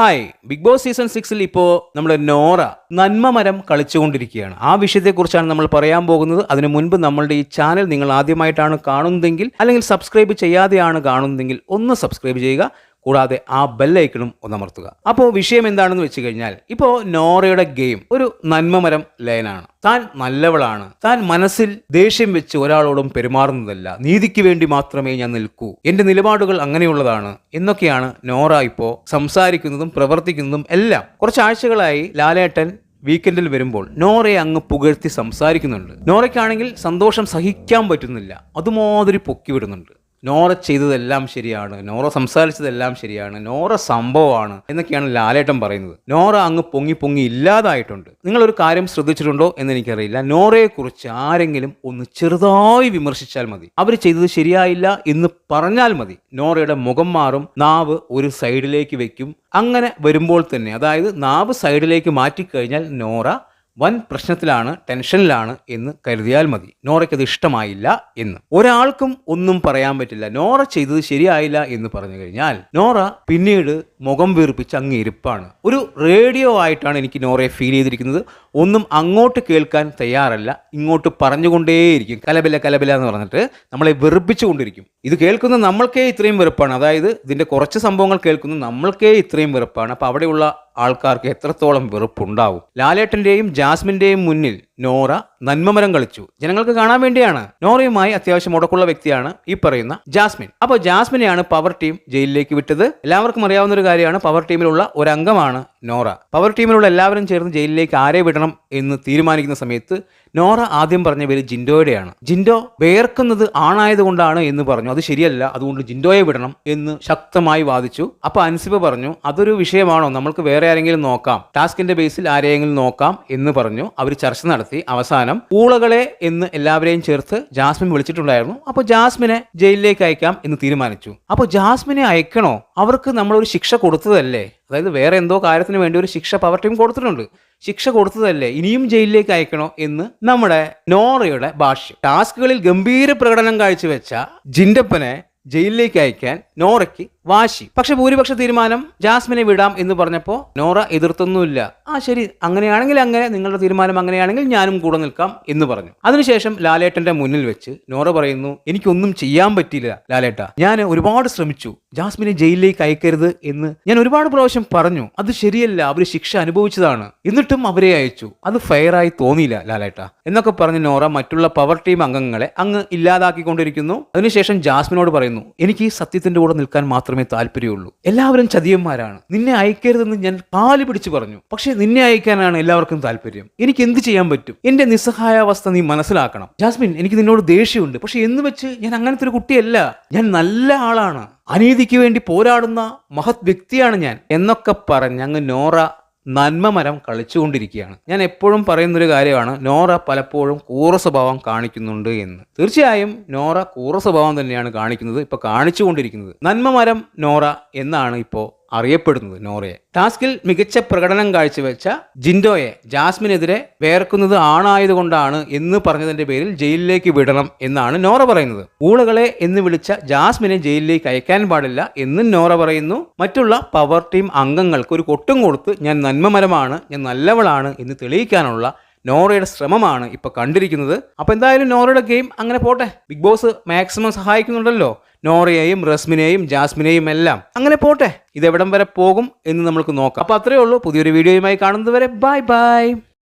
Hi big boss season സിക്സിൽ ഇപ്പോൾ നമ്മൾ നോറ നന്മ മരം കളിച്ചുകൊണ്ടിരിക്കുകയാണ്. ആ വിഷയത്തെക്കുറിച്ചാണ് നമ്മൾ പറയാൻ പോകുന്നത്. അതിനു മുൻപ് നമ്മളുടെ ഈ ചാനൽ നിങ്ങൾ ആദ്യമായിട്ടാണ് കാണുന്നതെങ്കിൽ അല്ലെങ്കിൽ സബ്സ്ക്രൈബ് ചെയ്യാതെയാണ് കാണുന്നതെങ്കിൽ ഒന്ന് സബ്സ്ക്രൈബ് ചെയ്യുക. കൂടാതെ ആ ബെല്ലൈക്കണും ഒന്നമർത്തുക. അപ്പോൾ വിഷയം എന്താണെന്ന് വെച്ച് കഴിഞ്ഞാൽ ഇപ്പോൾ നോറയുടെ ഗെയിം ഒരു നന്മമരം ലൈനാണ് താൻ നല്ലവളാണ്. താൻ മനസ്സിൽ ദേഷ്യം വെച്ച് ഒരാളോടും പെരുമാറുന്നതല്ല. നീതിക്ക് വേണ്ടി മാത്രമേ ഞാൻ നിൽക്കൂ. എന്റെ നിലപാടുകൾ അങ്ങനെയുള്ളതാണ് എന്നൊക്കെയാണ് നോറ ഇപ്പോൾ സംസാരിക്കുന്നതും പ്രവർത്തിക്കുന്നതും എല്ലാം. കുറച്ചാഴ്ചകളായി ലാലേട്ടൻ വീക്കെൻഡിൽ വരുമ്പോൾ നോറയെ അങ്ങ് പുകഴ്ത്തി സംസാരിക്കുന്നുണ്ട്. നോറയ്ക്കാണെങ്കിൽ സന്തോഷം സഹിക്കാൻ പറ്റുന്നില്ല. അതുമാതിരി പൊക്കി വിടുന്നുണ്ട്. നോറ ചെയ്തതെല്ലാം ശരിയാണ്. നോറ സംസാരിച്ചതെല്ലാം ശരിയാണ്. നോറ സംഭവമാണ് എന്നൊക്കെയാണ് ലാലേട്ടൻ പറയുന്നത്. നോറ അങ്ങ് പൊങ്ങി പൊങ്ങി ഇല്ലാതായിട്ടുണ്ട്. നിങ്ങളൊരു കാര്യം ശ്രദ്ധിച്ചിട്ടുണ്ടോ എന്ന് എനിക്കറിയില്ല നോറയെക്കുറിച്ച് ആരെങ്കിലും ഒന്ന് ചെറുതായി വിമർശിച്ചാൽ മതി. അവർ ചെയ്തത് ശരിയായില്ല എന്ന് പറഞ്ഞാൽ മതി. നോറയുടെ മുഖം മാറും. നാവ് ഒരു സൈഡിലേക്ക് വെക്കും. അങ്ങനെ വരുമ്പോൾ തന്നെ അതായത് നാവ് സൈഡിലേക്ക് മാറ്റിക്കഴിഞ്ഞാൽ നോറ വൻ പ്രശ്നത്തിലാണ് ടെൻഷനിലാണ് എന്ന് കരുതിയാൽ മതി. നോറയ്ക്കത് ഇഷ്ടമായില്ല എന്ന്. ഒരാൾക്കും ഒന്നും പറയാൻ പറ്റില്ല. നോറ ചെയ്തത് ശരിയായില്ല എന്ന് പറഞ്ഞു കഴിഞ്ഞാൽ നോറ പിന്നീട് മുഖം വീർപ്പിച്ച് അങ്ങ് ഇരിപ്പാണ്. ഒരു റേഡിയോ ആയിട്ടാണ് എനിക്ക് നോറയെ ഫീൽ ചെയ്തിരിക്കുന്നത്. ഒന്നും അങ്ങോട്ട് കേൾക്കാൻ തയ്യാറല്ല. ഇങ്ങോട്ട് പറഞ്ഞുകൊണ്ടേയിരിക്കും. കലബില കലബില എന്ന് പറഞ്ഞിട്ട് നമ്മളെ വെറുപ്പിച്ചുകൊണ്ടിരിക്കും ഇത് കേൾക്കുന്ന നമ്മൾക്കേ ഇത്രയും വെറുപ്പാണ്. അതായത് ഇതിന്റെ കുറച്ച് സംഭവങ്ങൾ കേൾക്കുന്ന നമ്മൾക്കേ ഇത്രയും വെറുപ്പാണ്. അപ്പോൾ അവിടെയുള്ള ആൾക്കാർക്ക് എത്രത്തോളം വെറുപ്പുണ്ടാവും. ലാലേട്ടന്റെയും ജാസ്മിന്റെയും മുന്നിൽ നോറ നന്മമരം കളിച്ചു. ജനങ്ങൾക്ക് കാണാൻ വേണ്ടിയാണ്. നോറയുമായി അത്യാവശ്യം മുടക്കുള്ള വ്യക്തിയാണ് ഈ പറയുന്ന ജാസ്മിൻ. അപ്പോൾ ജാസ്മിനെയാണ് പവർ ടീം ജയിലിലേക്ക് വിട്ടത്. എല്ലാവർക്കും അറിയാവുന്ന ഒരു കാര്യമാണ്. പവർ ടീമിലുള്ള ഒരു അംഗമാണ് നോറ. പവർ ടീമിലുള്ള എല്ലാവരും ചേർന്ന് ജയിലിലേക്ക് ആരെ വിടണം എന്ന് തീരുമാനിക്കുന്ന സമയത്ത് നോറ ആദ്യം പറഞ്ഞ പേര് ജിൻഡോയുടെയാണ്. ജിൻഡോ വേർക്കുന്നത് ആണായതുകൊണ്ടാണ് എന്ന് പറഞ്ഞു. അത് ശരിയല്ല. അതുകൊണ്ട് ജിൻഡോയെ വിടണം എന്ന് ശക്തമായി വാദിച്ചു. അപ്പോൾ അൻസിബ പറഞ്ഞു അതൊരു വിഷയമാണോ? നമ്മൾക്ക് വേറെ ആരെങ്കിലും നോക്കാം. ടാസ്കിന്റെ ബേസിൽ ആരെയെങ്കിലും നോക്കാം എന്ന് പറഞ്ഞു. അവർ ചർച്ച നടത്തി. അവസാനം ഊളകളെ എന്ന് എല്ലാവരെയും ചേർത്ത് ജാസ്മിൻ വിളിച്ചിട്ടുണ്ടായിരുന്നു. അപ്പോൾ ജാസ്മിനെ ജയിലിലേക്ക് അയക്കാം എന്ന് തീരുമാനിച്ചു. അപ്പോൾ ജാസ്മിനെ അയക്കണോ? അവർക്ക് നമ്മളൊരു ശിക്ഷ കൊടുത്തതല്ലേ? അതായത് വേറെ എന്തോ കാര്യത്തിന് വേണ്ടി ഒരു ശിക്ഷ പവർ ടീം കൊടുത്തിട്ടുണ്ട്. ശിക്ഷ കൊടുത്തതല്ലേ? ഇനിയും ജയിലിലേക്ക് അയക്കണോ എന്ന് നമ്മുടെ നോറയുടെ ഭാഷ്യം. ടാസ്കുകളിൽ ഗംഭീര പ്രകടനം കാഴ്ചവെച്ച ജിൻഡപ്പനെ ജയിലിലേക്ക് അയക്കാൻ നോറയ്ക്ക് വാശി. പക്ഷെ ഭൂരിപക്ഷ തീരുമാനം ജാസ്മിനെ വിടാം എന്ന് പറഞ്ഞപ്പോൾ നോറ എതിർത്തൊന്നുമില്ല. ആ ശരി. അങ്ങനെയാണെങ്കിൽ അങ്ങനെ. നിങ്ങളുടെ തീരുമാനം അങ്ങനെയാണെങ്കിൽ ഞാനും കൂടെ നിൽക്കാം എന്ന് പറഞ്ഞു. അതിനുശേഷം ലാലേട്ടന്റെ മുന്നിൽ വെച്ച് നോറ പറയുന്നു എനിക്കൊന്നും ചെയ്യാൻ പറ്റിയില്ല ലാലേട്ട. ഞാൻ ഒരുപാട് ശ്രമിച്ചു. ജാസ്മിനെ ജയിലിലേക്ക് അയക്കരുത് എന്ന് ഞാൻ ഒരുപാട് പ്രാവശ്യം പറഞ്ഞു. അത് ശരിയല്ല. അവർ ശിക്ഷ അനുഭവിച്ചതാണ്. എന്നിട്ടും അവരെ അയച്ചു. അത് ഫെയറായി തോന്നിയില്ല ലാലേട്ട. എന്നൊക്കെ പറഞ്ഞ് നോറ മറ്റുള്ള പവർ ടീം അംഗങ്ങളെ അങ്ങ് ഇല്ലാതാക്കിക്കൊണ്ടിരിക്കുന്നു. അതിനുശേഷം ജാസ്മിനോട് പറയുന്നു എനിക്ക് ഈ സത്യത്തിന്റെ കൂടെ നിൽക്കാൻ മാത്രമേ താല്പര്യമുള്ളൂ. എല്ലാവരും ചതിയന്മാരാണ്. നിന്നെ അയക്കരുതെന്ന് ഞാൻ കാൽ പിടിച്ചു പറഞ്ഞു. പക്ഷെ നിന്നെ അയക്കാനാണ് എല്ലാവർക്കും താല്പര്യം. എനിക്ക് എന്ത് ചെയ്യാൻ പറ്റും? എന്റെ നിസ്സഹായാവസ്ഥ നീ മനസ്സിലാക്കണം. ജാസ്മിൻ എനിക്ക് നിന്നോട് ദേഷ്യമുണ്ട്. പക്ഷെ എന്ന് വെച്ച് ഞാൻ അങ്ങനത്തെ ഒരു കുട്ടിയല്ല. ഞാൻ നല്ല ആളാണ്. അനീതിക്ക് വേണ്ടി പോരാടുന്ന മഹത് വ്യക്തിയാണ് ഞാൻ എന്നൊക്കെ പറഞ്ഞ് അങ്ങ് നോറ നന്മമരം കളിച്ചുകൊണ്ടിരിക്കുകയാണ്. ഞാൻ എപ്പോഴും പറയുന്നൊരു കാര്യമാണ് നോറ പലപ്പോഴും കൂറ സ്വഭാവം കാണിക്കുന്നുണ്ട് എന്ന്. തീർച്ചയായും നോറ കൂറ സ്വഭാവം തന്നെയാണ് കാണിക്കുന്നത് ഇപ്പൊ കാണിച്ചുകൊണ്ടിരിക്കുന്നത്. നന്മമരം നോറ എന്നാണ് ഇപ്പോൾ അറിയപ്പെടുന്നത് നോറയെ. ടാസ്കിൽ മികച്ച പ്രകടനം കാഴ്ചവെച്ച ജിൻഡോയെ ജാസ്മിനെതിരെ വേർക്കുന്നത് ആണായതുകൊണ്ടാണ് എന്ന് പറഞ്ഞതിന്റെ പേരിൽ ജയിലിലേക്ക് വിടണം എന്നാണ് നോറ പറയുന്നത്. ഊളകളെ എന്ന് വിളിച്ച ജാസ്മിനെ ജയിലിലേക്ക് അയക്കാൻ പാടില്ല എന്നും നോറ പറയുന്നു. മറ്റുള്ള പവർ ടീം അംഗങ്ങൾക്ക് ഒരു കൊട്ടും കൊടുത്ത് ഞാൻ നന്മമരമാണ് ഞാൻ നല്ലവളാണ് എന്ന് തെളിയിക്കാനുള്ള നോറയുടെ ശ്രമമാണ് ഇപ്പൊ കണ്ടിരിക്കുന്നത്. അപ്പൊ എന്തായാലും നോറയുടെ ഗെയിം അങ്ങനെ പോട്ടെ. ബിഗ് ബോസ് മാക്സിമം സഹായിക്കുന്നുണ്ടല്ലോ. നോറയെയും റസ്മിനെയും ജാസ്മിനെയും എല്ലാം. അങ്ങനെ പോട്ടെ. ഇത് എവിടം വരെ പോകും എന്ന് നമ്മൾക്ക് നോക്കാം. അപ്പൊ അത്രയേ ഉള്ളൂ. പുതിയൊരു വീഡിയോയുമായി കാണുന്നത് വരെ ബൈ ബൈ